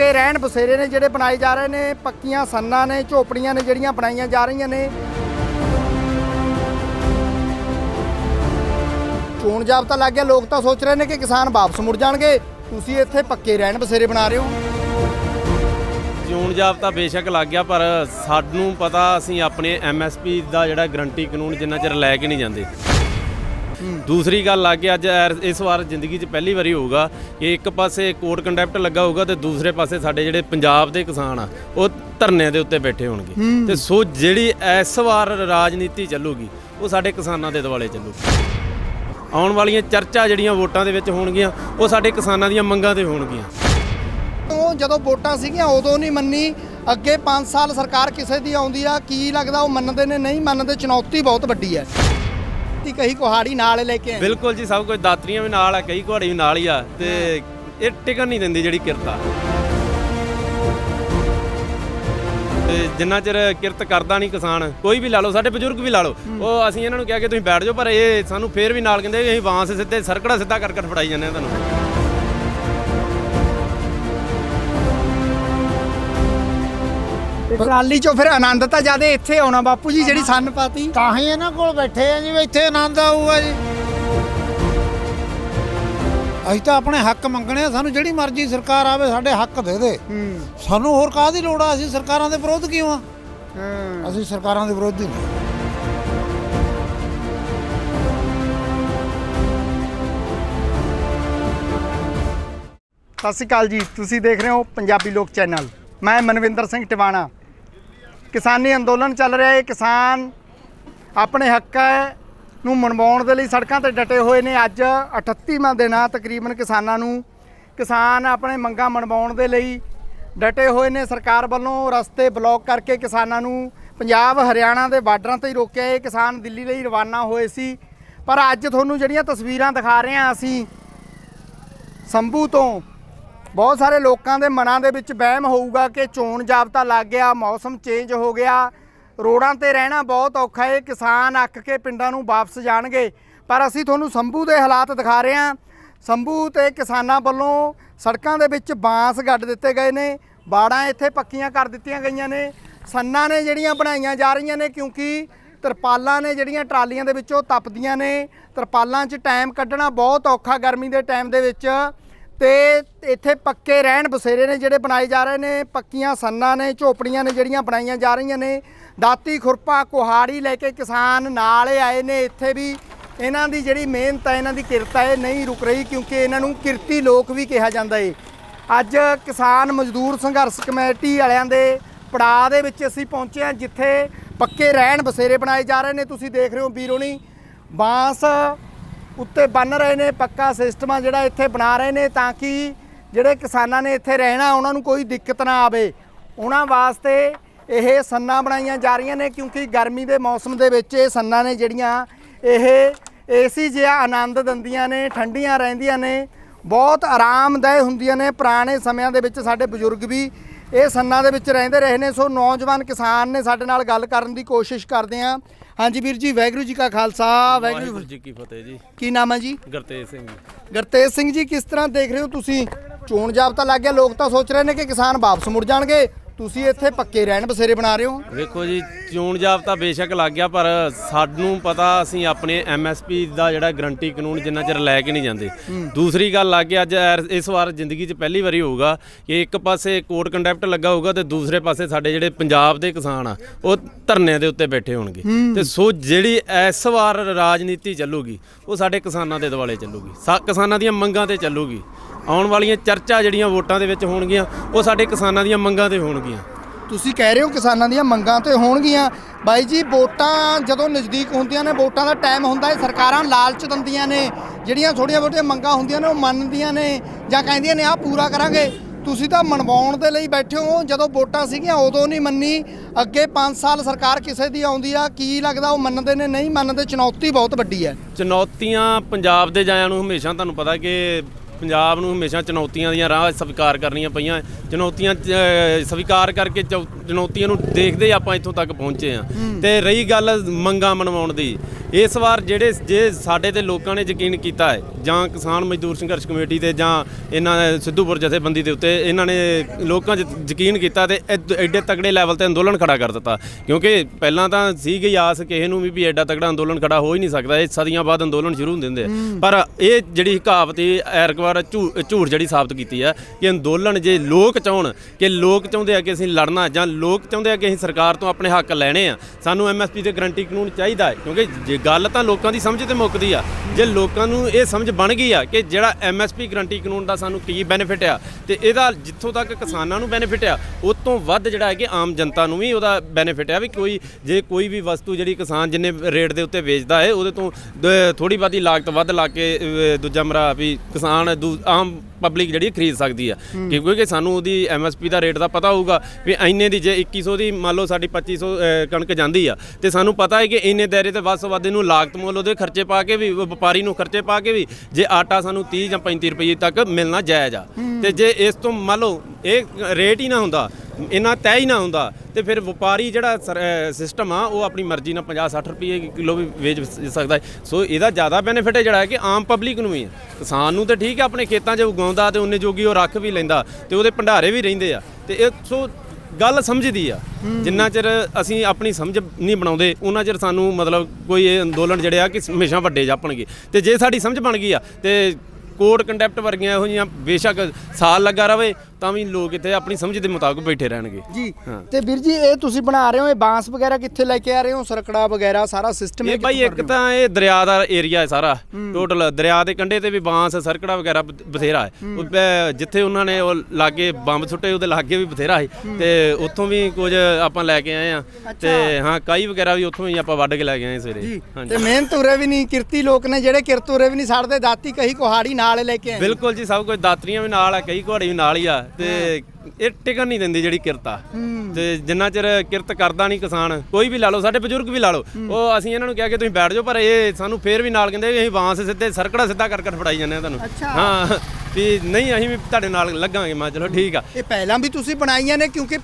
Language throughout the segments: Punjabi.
ਪੱਕੇ ਰਹਿਣ ਬਸੇਰੇ ਨੇ ਜਿਹੜੇ ਬਣਾਏ ਜਾ ਰਹੇ ਨੇ, ਪੱਕੀਆਂ ਸੰਨਾਂ ਨੇ, ਝੋਪੜੀਆਂ ਨੇ ਜਿਹੜੀਆਂ ਬਣਾਈਆਂ ਜਾ ਰਹੀਆਂ ਨੇ। ਚੋਣ ਜਾਬਤਾ ਲੱਗ ਗਿਆ, ਲੋਕ ਤਾਂ ਸੋਚ ਰਹੇ ਨੇ ਕਿ ਕਿਸਾਨ ਵਾਪਸ ਮੁੜ ਜਾਣਗੇ। ਤੁਸੀਂ ਇੱਥੇ ਪੱਕੇ ਰਹਿਣ ਬਸੇਰੇ ਬਣਾ ਰਹੇ ਹੋ। ਚੋਣ ਜਾਬਤਾ ਬੇਸ਼ੱਕ ਲੱਗ ਗਿਆ, ਪਰ ਸਾਨੂੰ ਪਤਾ ਅਸੀਂ ਆਪਣੇ ਐਮਐਸਪੀ ਦਾ ਜਿਹੜਾ ਗਰੰਟੀ ਕਾਨੂੰਨ ਜਿੰਨਾ ਚਿਰ ਲੈ ਕੇ ਨਹੀਂ ਜਾਂਦੇ। ਦੂਸਰੀ ਗੱਲ ਲੱਗ ਗਿਆ ਅੱਜ ਐਰ- ਇਸ ਵਾਰ ਜ਼ਿੰਦਗੀ 'ਚ ਪਹਿਲੀ ਵਾਰੀ ਹੋਊਗਾ ਕਿ ਇੱਕ ਪਾਸੇ ਕੋਰਟ ਕੰਡੈਪਟ ਲੱਗਾ ਹੋਊਗਾ ਤੇ ਦੂਸਰੇ ਪਾਸੇ ਸਾਡੇ ਜਿਹੜੇ ਪੰਜਾਬ ਦੇ ਕਿਸਾਨ ਆ ਉਹ ਧਰਨਿਆਂ ਦੇ ਉੱਤੇ ਬੈਠੇ ਹੋਣਗੇ। ਤੇ ਸੋ ਜਿਹੜੀ ਇਸ ਵਾਰ ਰਾਜਨੀਤੀ ਚੱਲੂਗੀ ਉਹ ਸਾਡੇ ਕਿਸਾਨਾਂ ਦੇ ਦੁਆਲੇ ਚੱਲੂਗੀ ਆਉਣ ਵਾਲੀਆਂ ਚਰਚਾ ਜਿਹੜੀਆਂ ਵੋਟਾਂ ਦੇ ਵਿੱਚ ਹੋਣਗੀਆਂ ਉਹ ਸਾਡੇ ਕਿਸਾਨਾਂ ਦੀਆਂ ਮੰਗਾਂ ਤੇ ਹੋਣਗੀਆਂ। ਉਹ ਜਦੋਂ ਵੋਟਾਂ ਸੀਗੀਆਂ ਉਦੋਂ ਨਹੀਂ ਮੰਨੀ। ਅੱਗੇ 5 ਸਾਲ ਸਰਕਾਰ ਕਿਸੇ ਦੀ ਆਉਂਦੀ ਆ ਕੀ ਲੱਗਦਾ ਉਹ ਮੰਨਦੇ ਨੇ ਨਹੀਂ ਮੰਨਦੇ ਚੁਣੌਤੀ ਬਹੁਤ ਵੱਡੀ ਹੈ। ਤੀ ਕਹੀ ਕੁਹਾੜੀ ਨਾਲ ਲੈ ਕੇ ਆਏ। ਬਿਲਕੁਲ ਜੀ ਸਭ ਕੁਝ ਦਾਤਰੀਆਂ ਵੀ ਨਾਲ ਆ ਕਈ ਘੋੜੇ ਵੀ ਨਾਲ ਹੀ ਆ ਤੇ ਇਹ ਟਿਕਣ ਨਹੀਂ ਦਿੰਦੀ ਜਿਹੜੀ ਕਿਰਤ ਤੇ ਜਿੰਨਾ ਚਿਰ ਕਿਰਤ ਕਰਦਾ ਨਹੀਂ ਕਿਸਾਨ ਕੋਈ ਵੀ ਲਾ ਲਓ ਸਾਡੇ ਬਜ਼ੁਰਗ ਵੀ ਲਾ ਲਓ ਉਹ ਅਸੀਂ ਇਹਨਾਂ ਨੂੰ ਕਿਹਾ ਕਿ ਤੁਸੀਂ ਬੈਠ ਜਾਓ ਪਰ ਇਹ ਸਾਨੂੰ ਫੇਰ ਵੀ ਨਾਲ ਕਹਿੰਦੇ ਅਸੀਂ ਬਾਂਸ ਸਿੱਧੇ ਸਰਕੜਾ ਸਿੱਧਾ ਕਰ ਕਰ ਫੜਾਈ ਜਾਂਦੇ ਆ ਤੁਹਾਨੂੰ। ਤੇ ਟਰਾਲੀ ਚੋਂ ਫਿਰ ਆਨੰਦ ਤਾਂ ਜ਼ਿਆਦਾ ਇੱਥੇ ਆਉਣਾ ਬਾਪੂ ਜੀ ਜਿਹੜੀ ਸੰਨ ਪਾਤੀ। ਤਾਂ ਹੀ ਇਹਨਾਂ ਕੋਲ ਬੈਠੇ ਆ ਜੀ ਵੀ ਇੱਥੇ ਆਨੰਦ ਆਊਗਾ ਜੀ। ਅਸੀਂ ਤਾਂ ਆਪਣੇ ਹੱਕ ਮੰਗਣੇ ਆ ਸਾਨੂੰ ਜਿਹੜੀ ਮਰਜ਼ੀ ਸਰਕਾਰ ਆਵੇ ਸਾਡੇ ਹੱਕ ਦੇ ਦੇ। ਸਾਨੂੰ ਹੋਰ ਕਾਹਦੀ ਲੋੜ ਆ ਅਸੀਂ ਸਰਕਾਰਾਂ ਦੇ ਵਿਰੋਧ ਕਿਉਂ ਆ? ਅਸੀਂ ਸਰਕਾਰਾਂ ਦੇ ਵਿਰੋਧੀ ਨਹੀਂ। ਸਤਿ ਸ਼੍ਰੀ ਅਕਾਲ ਜੀ ਤੁਸੀਂ ਦੇਖ ਰਹੇ ਹੋ ਪੰਜਾਬੀ ਲੋਕ ਚੈਨਲ। ਮੈਂ ਮਨਵਿੰਦਰ ਸਿੰਘ ਟਿਵਾਣਾ। ਕਿਸਾਨੀ ਅੰਦੋਲਨ ਚੱਲ ਰਿਹਾ ਹੈ। ਕਿਸਾਨ ਆਪਣੇ ਹੱਕਾਂ ਨੂੰ ਮਨਵਾਉਣ ਦੇ ਲਈ ਸੜਕਾਂ ਤੇ ਡਟੇ ਹੋਏ ਨੇ। ਅੱਜ 38ਵਾਂ ਦਿਨ ਆ ਤਕਰੀਬਨ ਕਿਸਾਨਾਂ ਨੂੰ। ਕਿਸਾਨ ਆਪਣੇ ਮੰਗਾਂ ਮਨਵਾਉਣ ਦੇ ਲਈ ਡਟੇ ਹੋਏ ਨੇ। ਸਰਕਾਰ ਵੱਲੋਂ ਰਸਤੇ ਬਲੌਕ ਕਰਕੇ ਕਿਸਾਨਾਂ ਨੂੰ ਪੰਜਾਬ, ਹਰਿਆਣਾ ਦੇ ਬਾਰਡਰਾਂ ਤੇ ਹੀ ਰੋਕਿਆ। ਇਹ ਕਿਸਾਨ ਦਿੱਲੀ ਲਈ ਰਵਾਨਾ ਹੋਏ ਸੀ। ਪਰ ਅੱਜ ਤੁਹਾਨੂੰ ਜਿਹੜੀਆਂ ਤਸਵੀਰਾਂ ਦਿਖਾ ਰਹੇ ਹਾਂ ਅਸੀਂ, ਸੰਭੂ ਤੋਂ ਬਹੁਤ ਸਾਰੇ ਲੋਕਾਂ ਦੇ ਮਨਾਂ ਦੇ ਵਿੱਚ ਵਹਿਮ ਹੋਊਗਾ ਕਿ ਚੋਣ ਜਾਬਤਾ ਲੱਗ ਗਿਆ, ਮੌਸਮ ਚੇਂਜ ਹੋ ਗਿਆ। ਰੋਡਾਂ ਤੇ ਰਹਿਣਾ ਬਹੁਤ ਔਖਾ ਹੈ ਕਿਸਾਨ ਅੱਕ ਕੇ ਪਿੰਡਾਂ ਨੂੰ ਵਾਪਸ ਜਾਣਗੇ। ਪਰ ਅਸੀਂ ਤੁਹਾਨੂੰ ਸੰਭੂ ਦੇ ਹਾਲਾਤ ਦਿਖਾ ਰਹੇ ਹਾਂ। ਸੰਭੂ ਤੇ ਕਿਸਾਨਾਂ ਵੱਲੋਂ ਸੜਕਾਂ ਦੇ ਵਿੱਚ ਬਾਂਸ ਗੱਡ ਦਿੱਤੇ ਗਏ ਨੇ। ਬਾੜਾਂ ਇੱਥੇ ਪੱਕੀਆਂ ਕਰ ਦਿੱਤੀਆਂ ਗਈਆਂ ਨੇ। ਸੰਨਾਂ ਨੇ ਜਿਹੜੀਆਂ ਬਣਾਈਆਂ ਜਾ ਰਹੀਆਂ ਨੇ, ਕਿਉਂਕਿ ਤਰਪਾਲਾਂ ਨੇ ਜਿਹੜੀਆਂ ਟਰਾਲੀਆਂ ਦੇ ਵਿੱਚੋਂ ਤਪਦੀਆਂ ਨੇ। ਤਰਪਾਲਾਂ 'ਚ ਟਾਈਮ ਕੱਢਣਾ ਬਹੁਤ ਔਖਾ ਗਰਮੀ ਦੇ ਟਾਈਮ ਦੇ ਵਿੱਚ। ਤੇ ਇੱਥੇ ਪੱਕੇ ਰਹਿਣ ਬਸੇਰੇ ਨੇ ਜਿਹੜੇ ਬਣਾਏ ਜਾ ਰਹੇ ਨੇ, ਪੱਕੀਆਂ ਸੰਨਾਂ ਨੇ, ਝੋਪੜੀਆਂ ਨੇ ਜਿਹੜੀਆਂ ਬਣਾਈਆਂ ਜਾ ਰਹੀਆਂ ਨੇ। ਦਾਤੀ, ਖੁਰਪਾ, ਕੁਹਾੜੀ ਲੈ ਕੇ ਕਿਸਾਨ ਨਾਲ ਆਏ ਨੇ। ਇੱਥੇ ਵੀ ਇਹਨਾਂ ਦੀ ਜਿਹੜੀ ਮਿਹਨਤ ਹੈ, ਇਹਨਾਂ ਦੀ ਕਿਰਤ ਹੈ, ਇਹ ਨਹੀਂ ਰੁਕ ਰਹੀ ਕਿਉਂਕਿ ਇਹਨਾਂ ਨੂੰ ਕਿਰਤੀ ਲੋਕ ਵੀ ਕਿਹਾ ਜਾਂਦਾ ਏ। ਅੱਜ ਕਿਸਾਨ ਮਜ਼ਦੂਰ ਸੰਘਰਸ਼ ਕਮੇਟੀ ਵਾਲਿਆਂ ਦੇ ਪੜਾਅ ਦੇ ਵਿੱਚ ਅਸੀਂ ਪਹੁੰਚੇ ਹਾਂ, ਜਿੱਥੇ ਪੱਕੇ ਰਹਿਣ ਬਸੇਰੇ ਬਣਾਏ ਜਾ ਰਹੇ ਨੇ। ਤੁਸੀਂ ਦੇਖ ਰਹੇ ਹੋ ਵੀਰੋਣੀ ਬਾਂਸ ਉੱਤੇ ਬੰਨ ਰਹੇ ਨੇ, ਪੱਕਾ ਸਿਸਟਮ ਆ ਜਿਹੜਾ ਇੱਥੇ ਬਣਾ ਰਹੇ ਨੇ ਤਾਂ ਕਿ ਜਿਹੜੇ ਕਿਸਾਨਾਂ ਨੇ ਇੱਥੇ ਰਹਿਣਾ, ਉਹਨਾਂ ਨੂੰ ਕੋਈ ਦਿੱਕਤ ਨਾ ਆਵੇ। ਉਹਨਾਂ ਵਾਸਤੇ ਇਹ ਸੰਨਾਂ ਬਣਾਈਆਂ ਜਾ ਰਹੀਆਂ ਨੇ ਕਿਉਂਕਿ ਗਰਮੀ ਦੇ ਮੌਸਮ ਦੇ ਵਿੱਚ ਇਹ ਸੰਨਾਂ ਨੇ ਜਿਹੜੀਆਂ ਇਹ ਏਸੀ ਜਿਹਾ ਆਨੰਦ ਦਿੰਦੀਆਂ ਨੇ, ਠੰਡੀਆਂ ਰਹਿੰਦੀਆਂ ਨੇ, ਬਹੁਤ ਆਰਾਮਦਾਇ ਹੁੰਦੀਆਂ ਨੇ। ਪੁਰਾਣੇ ਸਮਿਆਂ ਦੇ ਵਿੱਚ ਸਾਡੇ ਬਜ਼ੁਰਗ ਵੀ ਇਹ ਸੰਨਾਂ ਦੇ ਵਿੱਚ ਰਹਿੰਦੇ ਰਹੇ ਨੇ। ਸੋ ਨੌਜਵਾਨ ਕਿਸਾਨ ਨੇ ਸਾਡੇ ਨਾਲ ਗੱਲ ਕਰਨ ਦੀ ਕੋਸ਼ਿਸ਼ ਕਰਦੇ ਆ ਹਾਂਜੀ ਵੀਰ ਜੀ ਵਾਹਿਗੁਰੂ ਜੀ ਕਾ ਖਾਲਸਾ ਵਾਹਿਗੁਰੂ ਜੀ ਵਾਹਿਗੁਰੂ ਜੀ ਕੀ ਫਤਿਹ ਜੀ। ਕੀ ਨਾਮ ਹੈ ਜੀ? ਗੁਰਤੇਜ ਸਿੰਘ ਜੀ। ਗੁਰਤੇਜ ਸਿੰਘ ਜੀ ਕਿਸ ਤਰ੍ਹਾਂ ਦੇਖ ਰਹੇ ਹੋ ਤੁਸੀਂ? ਚੋਣ ਜਾਬਤਾ ਲੱਗ ਗਿਆ ਲੋਕ ਤਾਂ ਸੋਚ ਰਹੇ ਨੇ ਕਿ ਕਿਸਾਨ ਵਾਪਸ ਮੁੜ ਜਾਣਗੇ। ਤੁਸੀਂ ਇੱਥੇ ਪੱਕੇ ਰਹਿਣ ਬਸੇਰੇ ਬਣਾ ਰਹੇ ਹੋ? ਵੇਖੋ ਜੀ ਚੋਣ ਜਾਬਤਾ ਬੇਸ਼ੱਕ ਲੱਗ ਗਿਆ ਪਰ ਸਾਨੂੰ ਪਤਾ ਅਸੀਂ ਆਪਣੇ ਐਮਐਸਪੀ ਦਾ ਜਿਹੜਾ ਗਰੰਟੀ ਕਾਨੂੰਨ ਜਿੰਨਾ ਚਿਰ ਲੈ ਕੇ ਨਹੀਂ ਜਾਂਦੇ। ਦੂਸਰੀ ਗੱਲ ਲੱਗ ਗਿਆ ਅੱਜ ਇਸ ਵਾਰ ਜ਼ਿੰਦਗੀ 'ਚ ਪਹਿਲੀ ਵਾਰੀ ਹੋਊਗਾ ਕਿ ਇੱਕ ਪਾਸੇ ਕੋਰਟ ਕੰਡੈਪਟ ਲੱਗਾ ਹੋਊਗਾ ਤੇ ਦੂਸਰੇ ਪਾਸੇ ਸਾਡੇ ਜਿਹੜੇ ਪੰਜਾਬ ਦੇ ਕਿਸਾਨ ਆ ਉਹ ਧਰਨਿਆਂ ਦੇ ਉੱਤੇ ਬੈਠੇ ਹੋਣਗੇ। ਤੇ ਸੋ ਜਿਹੜੀ ਇਸ ਵਾਰ ਰਾਜਨੀਤੀ ਚੱਲੂਗੀ ਉਹ ਸਾਡੇ ਕਿਸਾਨਾਂ ਦੇ ਦੁਆਲੇ ਚੱਲੂਗੀ। ਸਾ- ਕਿਸਾਨਾਂ ਦੀਆਂ ਮੰਗਾਂ ਤੇ ਚੱਲੂਗੀ। ਆਉਣ ਵਾਲੀਆਂ ਚਰਚਾ ਜਿਹੜੀਆਂ ਵੋਟਾਂ ਦੇ ਵਿੱਚ ਹੋਣਗੀਆਂ ਉਹ ਸਾਡੇ ਕਿਸਾਨਾਂ ਦੀਆਂ ਮੰਗਾਂ ਤੇ ਹੋਣਗੀਆਂ। ਤੁਸੀਂ ਕਹਿ ਰਹੇ ਹੋ ਕਿਸਾਨਾਂ ਦੀਆਂ ਮੰਗਾਂ ਤੇ ਹੋਣਗੀਆਂ। ਬਾਈ ਜੀ ਵੋਟਾਂ ਜਦੋਂ ਨਜ਼ਦੀਕ ਹੁੰਦੀਆਂ ਨੇ ਵੋਟਾਂ ਦਾ ਟਾਈਮ ਹੁੰਦਾ ਹੈ। ਸਰਕਾਰਾਂ ਲਾਲਚ ਦਿੰਦੀਆਂ ਨੇ। ਜਿਹੜੀਆਂ ਥੋੜੀਆਂ ਬਹੁਤੀਆਂ ਮੰਗਾਂ ਹੁੰਦੀਆਂ ਨੇ ਉਹ ਮੰਨਦੀਆਂ ਨੇ ਜਾਂ ਕਹਿੰਦੀਆਂ ਨੇ ਆਹ ਪੂਰਾ ਕਰਾਂਗੇ। ਤੁਸੀਂ ਤਾਂ ਮਨਵਾਉਣ ਦੇ ਲਈ ਬੈਠੇ ਹੋ। ਜਦੋਂ ਵੋਟਾਂ ਸੀਗੀਆਂ ਉਦੋਂ ਨਹੀਂ ਮੰਨੀ। ਅੱਗੇ 5 ਸਾਲ ਸਰਕਾਰ ਕਿਸੇ ਦੀ ਆਉਂਦੀ ਆ ਕੀ ਲੱਗਦਾ ਉਹ ਮੰਨਦੇ ਨੇ ਨਹੀਂ ਮੰਨਦੇ? ਚੁਣੌਤੀ ਬਹੁਤ ਵੱਡੀ ਹੈ। ਚੁਣੌਤੀਆਂ ਪੰਜਾਬ ਦੇ ਜਾਇਆਂ ਨੂੰ ਹਮੇਸ਼ਾ ਤੁਹਾਨੂੰ ਪਤਾ ਕਿ ਪੰਜਾਬ ਨੂੰ ਹਮੇਸ਼ਾ ਚੁਣੌਤੀਆਂ ਦੀਆਂ ਰਾਹ ਸਵੀਕਾਰ ਕਰਨੀਆਂ ਪਈਆਂ। ਚੁਣੌਤੀਆਂ ਸਵੀਕਾਰ ਕਰਕੇ ਚੁਣੌਤੀਆਂ ਨੂੰ ਦੇਖਦੇ ਹੀ ਆਪਾਂ ਇੱਥੋਂ ਤੱਕ ਪਹੁੰਚੇ ਆ ਤੇ ਰਹੀ ਗੱਲ ਮੰਗਾਂ ਮਨਵਾਉਣ ਦੀ। ਇਸ ਵਾਰ ਜਿਹੜੇ ਜੇ ਸਾਡੇ ਤੇ ਲੋਕਾਂ ਨੇ ਯਕੀਨ ਕੀਤਾ ਹੈ ਜਾਂ ਕਿਸਾਨ ਮਜ਼ਦੂਰ ਸੰਘਰਸ਼ ਕਮੇਟੀ ਤੇ ਜਾਂ ਇਹਨਾਂ ਸਿੱਧੂਪੁਰ ਜਥੇਬੰਦੀ ਦੇ ਉੱਤੇ ਇਹਨਾਂ ਨੇ ਲੋਕਾਂ 'ਚ ਯਕੀਨ ਕੀਤਾ ਤੇ ਐਡ- ਤਗੜੇ ਲੈਵਲ ਤੇ ਅੰਦੋਲਨ ਖੜਾ ਕਰ ਦਿੱਤਾ। ਕਿਉਂਕਿ ਪਹਿਲਾਂ ਤਾਂ ਸੀ ਗਈ ਆਸ ਕਿਸੇ ਨੂੰ ਵੀ ਵੀ ਐਡਾ ਤਗੜਾ ਅੰਦੋਲਨ ਖੜਾ ਹੋ ਹੀ ਨਹੀਂ ਸਕਦਾ। ਇਹ ਸਦੀਆਂ ਬਾਅਦ ਅੰਦੋਲਨ ਸ਼ੁਰੂ ਹੁੰਦੇ ਹੁੰਦੇ ਪਰ ਇਹ ਜਿਹੜੀ ਕਹਾਵਤ ਇਹ ਐਰਕਵਾਰ ਝੂਠ ਜਿਹੜੀ ਸਾਬਤ ਕੀਤੀ ਆ ਕਿ ਅੰਦੋਲਨ ਜੇ ਲੋਕ ਚਾਹਣ ਕਿ ਲੋਕ ਚਾਹੁੰਦੇ ਆ ਕਿ ਅਸੀਂ ਲੜਨਾ ਜਾਂ ਲੋਕ ਚਾਹੁੰਦੇ ਆ ਕਿ ਅਸੀਂ ਸਰਕਾਰ ਤੋਂ ਆਪਣੇ ਹੱਕ ਲੈਣੇ ਆ, ਸਾਨੂੰ ਐਮਐਸਪੀ ਤੇ ਗਰੰਟੀ ਕਾਨੂੰਨ ਚਾਹੀਦਾ ਹੈ। ਕਿਉਂਕਿ ਜੇ ਗੱਲ ਤਾਂ ਲੋਕਾਂ ਦੀ ਸਮਝ ਤੇ ਮੁੱਕਦੀ ਆ, ਜੇ ਲੋਕਾਂ ਨੂੰ ਇਹ ਸਮਝ ਬਣ ਗਈ ਆ ਕਿ ਜਿਹੜਾ ਐਮਐਸਪੀ ਗਰੰਟੀ ਕਾਨੂੰਨ ਦਾ ਸਾਨੂੰ ਕੀ ਬੈਨੀਫਿਟ ਆ ਤੇ ਇਹਦਾ ਜਿੱਥੋਂ ਤੱਕ ਕਿਸਾਨਾਂ ਨੂੰ ਬੈਨੀਫਿਟ ਆ ਉਸ ਤੋਂ ਵੱਧ ਜਿਹੜਾ ਹੈ ਕਿ ਆਮ ਜਨਤਾ ਨੂੰ ਵੀ ਉਹਦਾ ਬੈਨੀਫਿਟ ਆ ਵੀ ਕੋਈ, ਜੇ ਕੋਈ ਵੀ ਵਸਤੂ ਜਿਹੜੀ ਕਿਸਾਨ ਜਿੰਨੇ ਰੇਟ ਦੇ ਉੱਤੇ ਵੇਚਦਾ ਹੈ, ਉਹਦੇ ਤੋਂ ਥੋੜੀ ਬਾਦੀ ਲਾਗਤ ਵੱਧ ਲਾ ਕੇ ਦੂਜਾ ਮਰਾ ਵੀ ਕਿਸਾਨ ਆਮ ਪਬਲਿਕ ਜਿਹੜੀ ਖਰੀਦ ਸਕਦੀ ਆ। ਕਿਉਂਕਿ ਸਾਨੂੰ ਉਹਦੀ ਐਮਐਸਪੀ ਦਾ ਰੇਟ ਦਾ ਪਤਾ ਹੋਊਗਾ ਵੀ ਇੰਨੇ ਦੀ ਜੇ 2100 ਦੀ ਮੰਨ ਲਓ ਸਾਡੀ 2500 ਅਹ, ਕਣਕ ਜਾਂਦੀ ਆ ਤੇ ਸਾਨੂੰ ਪਤਾ ਹੈ ਕਿ ਇੰਨੇ ਦਾਇਰੇ ਤੇ ਵੱਧ ਤੋਂ ਵੱਧ ਇਹਨੂੰ ਲਾਗਤ ਮੁੱਲ ਉਹਦੇ ਖਰਚੇ ਪਾ ਕੇ ਵੀ ਵਪਾਰੀ ਨੂੰ ਖਰਚੇ ਪਾ ਕੇ ਵੀ ਜੇ ਆਟਾ ਸਾਨੂੰ 30 ਜਾਂ 35 ਰੁਪਏ ਤੱਕ ਮਿਲਣਾ ਜਾਇਜ਼ ਆ। ਤੇ ਜੇ ਇਸ ਤੋਂ ਮੰਨ ਲਓ ਇਹ ਰੇਟ ਹੀ ਨਾ ਹੁੰਦਾ ਇੰਨਾ ਤੈਅ ਹੀ ਨਾ ਹੁੰਦਾ ਤੇ ਫਿਰ ਵਪਾਰੀ ਜਿਹੜਾ ਸਿਸਟਮ ਆ ਉਹ ਆਪਣੀ ਮਰਜ਼ੀ ਨਾਲ 50 60 ਰੁਪਏ ਕਿਲੋ ਵੀ ਵੇਚ ਸਕਦਾ ਸੋ ਇਹਦਾ ਜ਼ਿਆਦਾ ਬੈਨੀਫਿਟ ਹੈ ਜਿਹੜਾ ਹੈ ਕਿ ਆਮ ਪਬਲਿਕ ਨੂੰ ਵੀ ਹੈ। ਕਿਸਾਨ ਨੂੰ ਤਾਂ ਠੀਕ ਹੈ ਆਪਣੇ ਖੇਤਾਂ 'ਚ ਉਗਾਉਣ ਉਗਾਉਂਦਾ ਤੇ ਉਹਨੇ ਜੋਗੀ ਉਹ ਰੱਖ ਵੀ ਲੈਂਦਾ ਤੇ ਉਹਦੇ ਭੰਡਾਰੇ ਵੀ ਰਹਿੰਦੇ ਆ। ਤੇ ਇਹ ਸੋ ਗੱਲ ਸਮਝਦੀ ਆ। ਜਿੰਨਾ ਚਿਰ ਅਸੀਂ ਆਪਣੀ ਸਮਝ ਨਹੀਂ ਬਣਾਉਂਦੇ, ਉਹਨਾਂ ਚਿਰ ਸਾਨੂੰ ਮਤਲਬ ਕੋਈ ਇਹ ਅੰਦੋਲਨ ਜਿਹੜੇ ਆ ਕਿ ਹਮੇਸ਼ਾ ਵੱਡੇ ਜਾਪਣਗੇ। ਤੇ ਜੇ ਸਾਡੀ ਸਮਝ ਬਣ ਗਈ ਆ ਤੇ ਕੋਡ ਕੰਡੈਪਟ ਵਰਗੀਆਂ ਇਹੋ ਜਿਹੀਆਂ ਬੇਸ਼ੱਕ ਸਾਲ ਲੱਗਾ ਰਵੇ ਤਾਂ ਵੀ ਲੋਕ ਇੱਥੇ ਆਪਣੀ ਸਮਝ ਦੇ ਮੁਤਾਬਕ ਬੈਠੇ ਰਹਿਣਗੇ। ਜੀ ਹਾਂ। ਤੇ ਵੀਰ ਜੀ ਇਹ ਤੁਸੀਂ ਬਣਾ ਰਹੇ ਹੋ ਇਹ ਬਾਂਸ ਵਗੈਰਾ ਕਿੱਥੇ ਲੈ ਕੇ ਆ ਰਹੇ ਹੋ? ਸਰਕੜਾ ਵਗੈਰਾ ਸਾਰਾ ਸਿਸਟਮ ਇਹ ਬਾਈ ਇੱਕ ਤਾਂ ਇਹ ਦਰਿਆ ਦਾ ਏਰੀਆ ਹੈ ਸਾਰਾ। ਟੋਟਲ ਦਰਿਆ ਦੇ ਕੰਢੇ ਤੇ ਵੀ ਬਾਂਸ ਸਰਕੜਾ ਵਗੈਰਾ ਬਥ- ਬਥੇਰਾ ਹੈ। ਉਹ ਜਿੱਥੇ ਉਹਨਾਂ ਨੇ ਉਹ ਲਾਗੇ ਬੰਬ ਸੁੱਟੇ ਉਹਦੇ ਲਾਗੇ ਵੀ ਬਥੇਰਾ ਹੈ। ਤੇ ਉੱਥੋਂ ਵੀ ਕੁਝ ਆਪਾਂ ਲੈ ਕੇ ਆਏ ਆ ਤੇ ਹਾਂ ਕਾਈ ਵਗੈਰਾ ਵੀ ਉੱਥੋਂ ਹੀ ਆਪਾਂ ਵੱਢ ਕੇ ਲੈ ਕੇ ਆਏ ਸਵੇਰੇ। ਹਾਂਜੀ। ਤੇ ਮਿਹਨਤ ਉਰੇ ਵੀ ਨਹੀਂ ਕਿਰਤੀ ਲੋਕ ਨੇ ਜਿਹੜੇ ਕਿਰਤ ਉਰੇ ਵੀ ਨਹੀਂ ਛੱਡਦੇ ਦਾਤੀ ਕਹੀ ਕੁਹਾੜੀ ਨਾਲ ਲੈ ਕੇ ਆਏ ਬਿਲਕੁਲ ਜੀ ਸਭ ਕੁਝ ਦਾਤਰੀਆਂ ਵੀ ਨਾਲ ਆ ਕਈ ਘੋੜੇ ਵੀ ਨਾਲ ਹੀ ਆ। ਤੇ ਇਹ ਟਿਕਣ ਨਹੀਂ ਦਿੰਦੀ ਜਿਹੜੀ ਕਿਰਤ ਆ। ਤੇ ਜਿੰਨਾ ਚਿਰ ਕਿਰਤ ਕਰਦਾ ਨਹੀਂ ਕਿਸਾਨ ਕੋਈ ਵੀ ਲਾ ਲਓ ਸਾਡੇ ਬਜ਼ੁਰਗ ਵੀ ਲਾ ਲਓ। ਉਹ ਅਸੀਂ ਇਹਨਾਂ ਨੂੰ ਕਿਹਾ ਕਿ ਤੁਸੀਂ ਬੈਠ ਜਾਓ ਪਰ ਇਹ ਸਾਨੂੰ ਫੇਰ ਵੀ ਨਾਲ ਕਹਿੰਦੇ ਵੀ ਅਸੀਂ ਬਾਂਸ ਸਿੱਧੇ ਸਰਕੜਾ ਸਿੱਧਾ ਕਰ ਕਰ ਫੜਾਈ ਜਾਂਦੇ ਆ ਤੁਹਾਨੂੰ। ਹਾਂ ਵੀ ਨਹੀਂ ਅਸੀਂ ਵੀ ਤੁਹਾਡੇ ਨਾਲ ਲੱਗਾਂਗੇ। ਮੈਂ ਚਲੋ ਠੀਕ ਆ। ਇਹ ਪਹਿਲਾਂ ਵੀ ਤੁਸੀਂ ਬਣਾਈਆਂ ਨੇ ਕਿਉਂਕਿ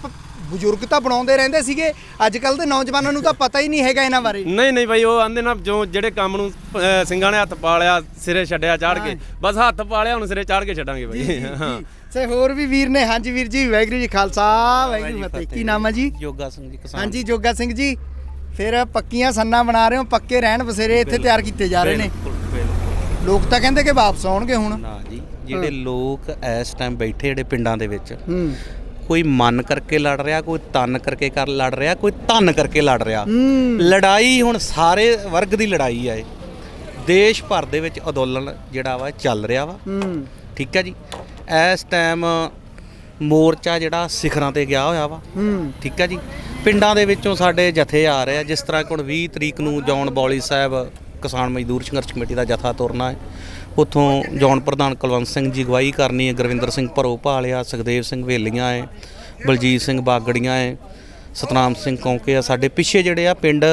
ਬਜ਼ੁਰਗ ਤਾਂ ਬਣਾਉਂਦੇ ਰਹਿੰਦੇ ਸੀਗੇ। ਅੱਜ ਕੱਲ ਦੇ ਨੌਜਵਾਨਾਂ ਨੂੰ ਤਾਂ ਪਤਾ ਹੀ ਨਹੀਂ ਹੈਗਾ ਇਹਨਾਂ ਬਾਰੇ। ਨਹੀਂ ਨਹੀਂ ਭਾਈ ਉਹ ਆਂਦੇ ਨਾ ਜੋ ਜਿਹੜੇ ਕੰਮ ਨੂੰ ਸਿੰਘਾਂ ਨੇ ਹੱਥ ਪਾ ਲਿਆ ਸਿਰੇ ਛੱਡਿਆ ਚਾੜ ਕੇ। ਬਸ ਹੱਥ ਪਾ ਲਿਆ ਹੁਣ ਸਿਰੇ ਚਾੜ ਕੇ ਛੱਡਾਂਗੇ ਭਾਈ ਹਾਂ। ਸੇ ਹੋਰ ਵੀ ਵੀਰ ਨੇ ਹਾਂਜੀ ਵੀਰ ਜੀ ਵਾਹਿਗੁਰੂ ਜੀ ਖਾਲਸਾ ਵਾਹਿਗੁਰੂ ਫਤਿਹ। ਕੀ ਨਾਮ ਹੈ ਜੀ? ਯੋਗਾ ਸਿੰਘ ਜੀ ਕਿਸਾਨ ਹਾਂਜੀ ਜੋਗਾ ਸਿੰਘ ਜੀ। ਫਿਰ ਪੱਕੀਆਂ ਸੰਨਾਂ ਬਣਾ ਰਹੇ ਹੋ ਪੱਕੇ ਰਹਿਣ ਬਸੇਰੇ ਇੱਥੇ ਤਿਆਰ ਕੀਤੇ ਜਾ ਰਹੇ ਨੇ। ਲੋਕ ਤਾਂ ਕਹਿੰਦੇ ਕਿ ਵਾਪਸ ਆਉਣਗੇ ਹੁਣ। ਨਾ ਜੀ ਜਿਹੜੇ ਲੋਕ ਇਸ ਟਾਈਮ ਬੈਠੇ ਜਿਹੜੇ ਪਿੰਡਾਂ ਦੇ ਵਿੱਚ ਹੂੰ। ਕੋਈ ਮਨ ਕਰਕੇ ਲੜ ਰਿਹਾ ਕੋਈ ਤਨ ਕਰਕੇ ਕਰ ਲੜ ਰਿਹਾ ਕੋਈ ਧਨ ਕਰਕੇ ਲੜ ਰਿਹਾ। ਲੜਾਈ ਹੁਣ ਸਾਰੇ ਵਰਗ ਦੀ ਲੜਾਈ ਆ ਇਹ। ਦੇਸ਼ ਭਰ ਦੇ ਵਿੱਚ ਅੰਦੋਲਨ ਜਿਹੜਾ ਵਾ ਚੱਲ ਰਿਹਾ ਵਾ। ਠੀਕ ਹੈ ਜੀ? ਇਸ ਟਾਈਮ ਮੋਰਚਾ ਜਿਹੜਾ ਸਿਖਰਾਂ ਤੇ ਗਿਆ ਹੋਇਆ ਵਾ। ਹੂੰ। ਠੀਕ ਹੈ ਜੀ। ਪਿੰਡਾਂ ਦੇ ਵਿੱਚੋਂ ਸਾਡੇ ਜਥੇ ਆ ਰਹੇ ਆ। ਜਿਸ ਤਰ੍ਹਾਂ ਕਿ ਹੁਣ 20 ਤਰੀਕ ਨੂੰ ਜੌਨ ਬੌਲੀ ਸਾਹਿਬ ਕਿਸਾਨ ਮਜ਼ਦੂਰ ਸੰਘਰਸ਼ ਕਮੇਟੀ ਦਾ ਜਥਾ ਤੁਰਨਾ ਹੈ। ਉੱਥੋਂ ਜੌਨ ਪ੍ਰਧਾਨ ਕੁਲਵੰਤ ਸਿੰਘ ਜੀ ਅਗਵਾਈ ਕਰਨੀ ਹੈ। ਗੁਰਵਿੰਦਰ ਸਿੰਘ ਭਰੋ ਭਾਲਿਆ ਸੁਖਦੇਵ ਸਿੰਘ ਵੇਲੀਆਂ ਹੈ ਬਲਜੀਤ ਸਿੰਘ ਬਾਗੜੀਆਂ ਹੈ ਸਤਨਾਮ ਸਿੰਘ ਕੌਂਕੇ ਆ। ਸਾਡੇ ਪਿੱਛੇ ਜਿਹੜੇ ਆ ਪਿੰਡ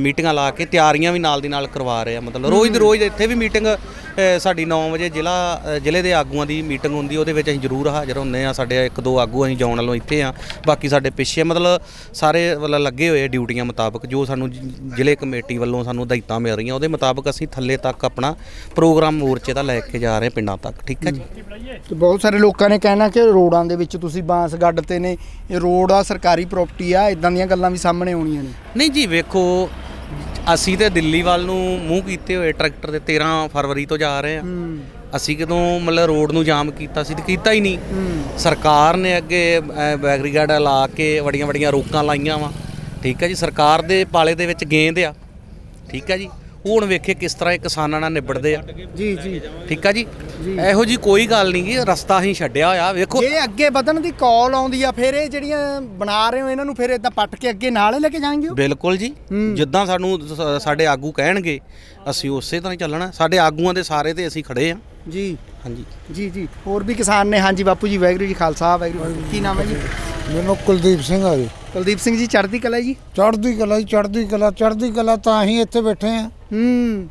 ਮੀਟਿੰਗਾਂ ਲਾ ਕੇ ਤਿਆਰੀਆਂ ਵੀ ਨਾਲ ਦੀ ਨਾਲ ਕਰਵਾ ਰਹੇ ਆ। ਮਤਲਬ ਰੋਜ਼ ਦੀ ਰੋਜ਼ ਇੱਥੇ ਵੀ ਮੀਟਿੰਗ ਸਾਡੀ 9 ਵਜੇ ਜ਼ਿਲ੍ਹਾ ਜ਼ਿਲ੍ਹੇ ਦੇ ਆਗੂਆਂ ਦੀ ਮੀਟਿੰਗ ਹੁੰਦੀ ਉਹਦੇ ਵਿੱਚ ਅਸੀਂ ਜ਼ਰੂਰ ਹਾਜ਼ਰ ਹੁੰਦੇ ਆ ਸਾਡੇ ਇੱਕ ਦੋ ਆਗੂ ਅਸੀਂ ਜਾਣ ਵੱਲੋਂ ਇੱਥੇ ਆ ਬਾਕੀ ਸਾਡੇ ਪਿੱਛੇ ਮਤਲਬ ਸਾਰੇ ਮਤਲਬ ਲੱਗੇ ਹੋਏ ਡਿਊਟੀਆਂ ਮੁਤਾਬਕ ਜੋ ਸਾਨੂੰ ਜ਼ਿਲ੍ਹੇ ਕਮੇਟੀ ਵੱਲੋਂ ਸਾਨੂੰ ਹਦਾਇਤਾਂ ਮਿਲ ਰਹੀਆਂ ਉਹਦੇ ਮੁਤਾਬਕ ਅਸੀਂ ਥੱਲੇ ਤੱਕ ਆਪਣਾ ਪ੍ਰੋਗਰਾਮ ਮੋਰਚੇ ਦਾ ਲੈ ਕੇ ਜਾ ਰਹੇ ਪਿੰਡਾਂ ਤੱਕ ਠੀਕ ਹੈ ਜੀ? ਤੇ ਬਹੁਤ ਸਾਰੇ ਲੋਕਾਂ ਨੇ ਕਹਿਣਾ ਕਿ ਰੋਡਾਂ ਦੇ ਵਿੱਚ ਤੁਸੀਂ ਬਾਂਸ ਗੱਡਤੇ ਨੇ ਇਹ ਰੋਡ ਆ ਸਰਕਾਰੀ ਪ੍ਰਾਪਰਟੀ ਆ ਇਦਾਂ ਦੀਆਂ ਗੱਲਾਂ ਵੀ ਸਾਹਮਣੇ ਆਉਣੀਆਂ ਨੇ। ਨਹੀਂ ਜੀ ਵੇਖੋ ਅਸੀਂ ਤੇ ਦਿੱਲੀ ਵੱਲ ਨੂੰ ਮੂੰਹ ਕੀਤੇ ਹੋਏ ਟਰੈਕਟਰ ਤੇ 13 ਫਰਵਰੀ ਤੋਂ ਜਾ ਰਹੇ ਆ ਅਸੀਂ ਕਦੋਂ ਮਤਲਬ ਰੋਡ ਨੂੰ ਜਾਮ ਕੀਤਾ ਸੀ ਤੇ ਕੀਤਾ ਹੀ ਨਹੀਂ। ਸਰਕਾਰ ਨੇ ਅੱਗੇ ਬੈਗਰੀਗਾਰਡ ਲਾ ਕੇ ਵੱਡੀਆਂ ਵੱਡੀਆਂ ਰੋਕਾਂ ਲਾਈਆਂ ਵਾ। ਠੀਕ ਹੈ ਜੀ ਸਰਕਾਰ ਦੇ ਪਾਲੇ ਦੇ ਵਿੱਚ ਗੇਂਦ ਆ। ਠੀਕ ਹੈ ਜੀ। ਉਹ ਹੁਣ ਵੇਖੇ ਕਿਸ ਤਰ੍ਹਾਂ ਇਹ ਕਿਸਾਨਾਂ ਨਾਲ ਨਿਬੜਦੇ ਆ। ਜੀ ਜੀ। ਠੀਕ ਹੈ ਜੀ? ਇਹੋ ਜੀ ਕੋਈ ਗੱਲ ਨਹੀਂ ਗੀ ਰਸਤਾ ਹੀ ਛੱਡਿਆ ਹੋਇਆ ਵੇਖੋ। ਜੇ ਅੱਗੇ ਵਧਣ ਦੀ ਕਾਲ ਆਉਂਦੀ ਆ ਫਿਰ ਇਹ ਜਿਹੜੀਆਂ ਬਣਾ ਰਹੇ ਹੋ ਇਹਨਾਂ ਨੂੰ ਫਿਰ ਇਦਾਂ ਪੱਟ ਕੇ ਅੱਗੇ ਨਾਲ ਹੀ ਲੈ ਕੇ ਜਾਣਗੇ? ਬਿਲਕੁਲ ਜੀ। ਜਿੱਦਾਂ ਸਾਨੂੰ ਸ- ਸਾਡੇ ਆਗੂ ਕਹਿਣਗੇ ਅਸੀਂ ਉਸੇ ਤਰ੍ਹਾਂ ਹੀ ਚੱਲਣਾ। ਸਾਡੇ ਆਗੂਆਂ ਦੇ ਸਾਰੇ ਤੇ ਅਸੀਂ ਖੜੇ ਆ। ਜੀ। ਹਾਂਜੀ। ਜੀ ਜੀ। ਹੋਰ ਵੀ ਕਿਸਾਨ ਨੇ ਹਾਂਜੀ ਬਾਪੂ ਜੀ ਵਾਹਿਗੁਰੂ ਜੀ ਖਾਲਸਾ ਵਾਹਿਗੁਰੂ ਜੀ। ਕੀ ਨਾਮ ਹੈ ਜੀ? ਮੈਨੂੰ ਕੁਲਦੀਪ ਸਿੰਘ ਆ ਜੀ। ਕੁਲਦੀਪ ਸਿੰਘ ਜੀ ਚੜ੍ਹਦੀ ਕਲਾ ਜੀ? ਚੜ੍ਹਦੀ ਕਲਾ ਜੀ ਚੜ੍ਹਦੀ ਕਲਾ ਚੜ੍ਹਦੀ ਕਲਾ ਤਾਂ ਹੀ ਇੱਥੇ ਬੈਠੇ ਆ ਹੂੰ।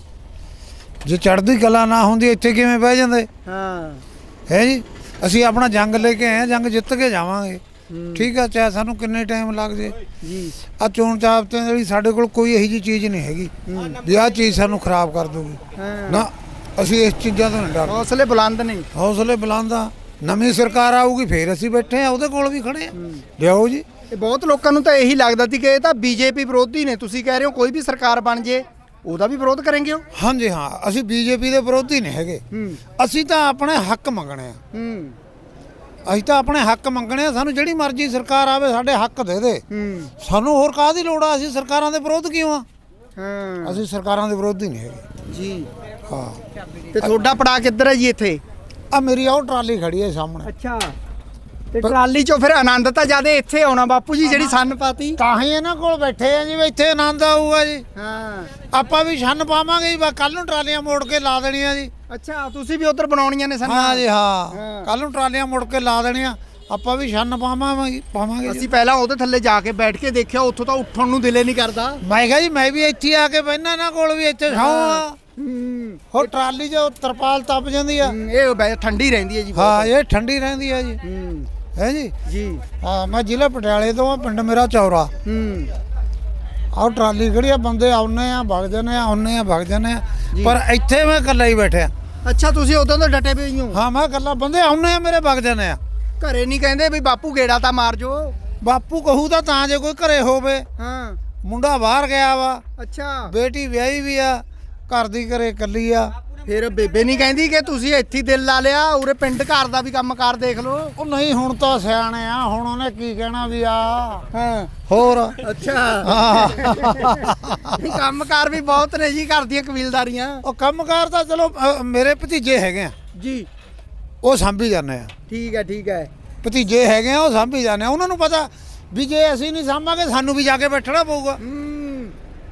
ਜੇ ਚੜ੍ਹਦੀ ਕਲਾ ਨਾ ਹੁੰਦੀ ਇੱਥੇ ਕਿਵੇਂ ਬਹਿ ਜਾਂਦੇ? ਹਾਂ। ਹੈ ਜੀ? ਅਸੀਂ ਆਪਣਾ ਜੰਗ ਲੈ ਕੇ ਆਏ ਜੰਗ ਜਿੱਤ ਕੇ ਜਾਵਾਂਗੇ। ਠੀਕ ਆ ਚਾਹੇ ਸਾਨੂੰ ਕਿੰਨੇ ਟਾਈਮ ਲੱਗ ਜੇ। ਜੀ। ਆ ਚੋਣ ਚਾਬਤੇ ਜਿਹੜੀ ਸਾਡੇ ਕੋਲ ਕੋਈ ਇਹੋ ਜੀ ਚੀਜ਼ ਨਹੀਂ ਹੈਗੀ। ਵੀ ਆਹ ਚੀਜ਼ ਸਾਨੂੰ ਖਰਾਬ ਕਰ ਦੂਗੀ। ਨਾ ਅਸੀਂ ਇਸ ਚੀਜ਼ਾਂ ਤੋਂ ਨਹੀਂ ਡਰਦੇ। ਹੌਸਲੇ ਬੁਲੰਦ ਨਹੀਂ ਹੌਸਲੇ ਬੁਲੰਦਾ ਨਵੀਂ ਸਰਕਾਰ ਆਊਗੀ ਫੇਰ ਅਸੀਂ ਬੈਠੇ ਆ ਉਹਦੇ ਕੋਲ ਵੀ ਖੜੇ ਆ ਲਿਆਓ ਜੀ। ਇਹ ਬਹੁਤ ਲੋਕਾਂ ਨੂੰ ਤਾਂ ਇਹੀ ਲੱਗਦਾ ਸੀ ਕਿ ਇਹ ਤਾਂ ਬੀਜੇਪੀ ਵਿਰੋਧੀ ਨੇ ਤੁਸੀਂ ਕਹਿ ਰਹੇ ਹੋ ਕੋਈ ਵੀ ਸਰਕਾਰ ਬਣ ਜੇ ਉਹਦਾ ਵੀ ਵਿਰੋਧ ਕਰਾਂਗੇ ਉਹ? ਹਾਂਜੀ ਹਾਂ ਅਸੀਂ ਬੀਜੇਪੀ ਦੇ ਵਿਰੋਧੀ ਨਹੀਂ ਹੈਗੇ। ਅਸੀਂ ਤਾਂ ਆਪਣੇ ਹੱਕ ਮੰਗਣੇ ਆ। ਅਸੀਂ ਤਾਂ ਆਪਣੇ ਹੱਕ ਮੰਗਣੇ ਆ ਸਾਨੂੰ ਜਿਹੜੀ ਮਰਜ਼ੀ ਸਰਕਾਰ ਆਵੇ ਸਾਡੇ ਹੱਕ ਦੇ ਦੇ। ਸਾਨੂੰ ਹੋਰ ਕਾਹਦੀ ਲੋੜ ਆ? ਅਸੀਂ ਸਰਕਾਰਾਂ ਦੇ ਵਿਰੋਧ ਕਿਉਂ ਆ? ਹਾਂ। ਅਸੀਂ ਸਰਕਾਰਾਂ ਦੇ ਵਿਰੋਧੀ ਨਹੀਂ ਹੈਗੇ। ਜੀ। ਹਾਂ। ਤੇ ਤੁਹਾਡਾ ਪੜਾ ਕਿੱਧਰ ਹੈ ਜੀ ਇੱਥੇ? ਆ ਮੇਰੀ ਆਹ ਟਰਾਲੀ ਖੜੀ ਹੈ ਸਾਹਮਣੇ। ਅੱਛਾ। ਤੇ ਟਰਾਲੀ ਚੋਂ ਫਿਰ ਆਨੰਦ ਤਾਂ ਜ਼ਿਆਦਾ ਇੱਥੇ ਆਉਣਾ ਬਾਪੂ ਜੀ ਜਿਹੜੀ ਸੰਨ ਪਾਤੀ। ਤਾਂ ਹੀ ਇਹਨਾਂ ਕੋਲ ਬੈਠੇ ਆ ਜੀ ਵੀ ਇੱਥੇ ਆਨੰਦ ਆਊਗਾ ਜੀ। ਹਾਂ। ਆਪਾਂ ਵੀ ਛੰਨ ਪਾਵਾਂਗੇ ਜੀ ਬਾ ਕੱਲ ਨੂੰ ਟਰਾਲੀਆਂ ਮੋੜ ਕੇ ਲਾ ਦੇਣੀਆਂ ਜੀ। ਅੱਛਾ ਤੁਸੀਂ ਵੀ ਉਧਰ ਬਣਾਉਣੀਆਂ ਨੇ ਸੰਨ। ਹਾਂ ਜੀ ਹਾਂ। ਕੱਲ ਨੂੰ ਟਰਾਲੀਆਂ ਮੁੜ ਕੇ ਲਾ ਦੇਣੀਆਂ ਆਪਾਂ ਵੀ ਛੰਨ ਪਾਵਾਂਗੇ ਪਾਵਾਂਗੇ ਅਸੀਂ ਪਹਿਲਾਂ ਉਹਦੇ ਥੱਲੇ ਜਾ ਕੇ ਬੈਠ ਕੇ ਦੇਖਿਆ ਉੱਥੋਂ ਤਾਂ ਉੱਠਣ ਨੂੰ ਦਿਲੇ ਨਹੀਂ ਕਰਦਾ। ਮੈਂ ਕਿਹਾ ਜੀ ਮੈਂ ਵੀ ਇੱਥੇ ਆ ਕੇ ਬਹਿਣਾ ਇਹਨਾਂ ਕੋਲ ਵੀ ਇੱਥੇ ਛਾਂ ਆ ਹੂੰ। ਹੋਰ ਟਰਾਲੀ ਜੋ ਤਰਪਾਲ ਤਪ ਜਾਂਦੀ ਆ। ਇਹ ਬੈ- ਠੰਡੀ ਰਹਿੰਦੀ ਹੈ ਜੀ ਬਹੁਤ। ਹਾਂ ਇਹ ਠੰਡੀ ਰਹਿੰਦੀ ਆ ਜੀ। ਹੂੰ। ਹੈ ਜੀ? ਜੀ। ਹਾਂ ਮੈਂ ਜ਼ਿਲ੍ਹਾ ਪਟਿਆਲੇ ਤੋਂ ਆ ਪਿੰਡ ਮੇਰਾ ਚੌਰਾ। ਹੂੰ। ਆਹ ਟਰਾਲੀ ਖੜੀ ਆ? ਬੰਦੇ ਆਉਨੇ ਆ ਵਗ ਜਾਂਦੇ ਆ ਆਉਨੇ ਆ ਵਗ ਜਾਂਦੇ ਆ। ਪਰ ਇੱਥੇ ਮੈਂ ਇਕੱਲਾ ਹੀ ਬੈਠਿਆ। ਅੱਛਾ ਤੁਸੀਂ ਉਦੋਂ ਤੋਂ ਡਟੇ ਪਏ ਹੀ? ਹੋ ਮੈਂ ਇਕੱਲਾ। ਬੰਦੇ ਆਉਨੇ ਆ ਮੇਰੇ ਵਗ ਜਾਂਦੇ ਆ। ਘਰੇ ਨਹੀਂ ਕਹਿੰਦੇ ਵੀ ਬਾਪੂ ਗੇੜਾ ਤਾਂ ਮਾਰ ਜੋ। ਬਾਪੂ ਕਹੂ ਤਾਂ ਤਾਂ ਜੇ ਕੋਈ ਘਰੇ ਹੋਵੇ। ਹਾਂ। ਮੁੰਡਾ ਬਾਹਰ ਗਿਆ ਵਾ। ਅੱਛਾ। ਬੇਟੀ ਵਿਆਹੀ ਵੀ ਆ। ਘਰ ਦੀ ਘਰੇ ਇਕੱਲੀ ਆ। ਫਿਰ ਬੇਬੇ ਨਹੀਂ ਕਹਿੰਦੀ ਕਿ ਤੁਸੀਂ ਇੱਥੇ ਹੀ ਦਿਲ ਲਾ ਲਿਆ ਉਰੇ ਪਿੰਡ ਘਰ ਦਾ ਵੀ ਕੰਮਕਾਰ ਦੇਖ ਲਓ। ਉਹ ਨਹੀਂ ਹੁਣ ਤਾਂ ਸਿਆਣੇ ਆ ਹੁਣ ਉਹਨੇ ਕੀ ਕਹਿਣਾ ਵੀ ਆ। ਹਾਂ ਹੋਰ? ਅੱਛਾ। ਹਾਂ। ਕੰਮਕਾਰ ਵੀ ਬਹੁਤ ਨੇ ਜੀ ਘਰ ਦੀਆਂ ਕਬੀਲਦਾਰੀਆਂ। ਉਹ ਕੰਮਕਾਰ ਤਾਂ ਚਲੋ ਅ, ਮੇਰੇ ਭਤੀਜੇ ਹੈਗੇ ਆ। ਜੀ। ਉਹ ਸਾਂਭੀ ਜਾਂਦੇ ਆ। ਠੀਕ ਹੈ ਠੀਕ ਹੈ। ਭਤੀਜੇ ਹੈਗੇ ਆ ਉਹ ਸਾਂਭੀ ਜਾਂਦੇ ਆ। ਉਹਨਾਂ ਨੂੰ ਪਤਾ ਵੀ ਜੇ ਅਸੀਂ ਨਹੀਂ ਸਾਂਭਾਂਗੇ ਸਾਨੂੰ ਵੀ ਜਾ ਕੇ ਬੈਠਣਾ ਪਊਗਾ।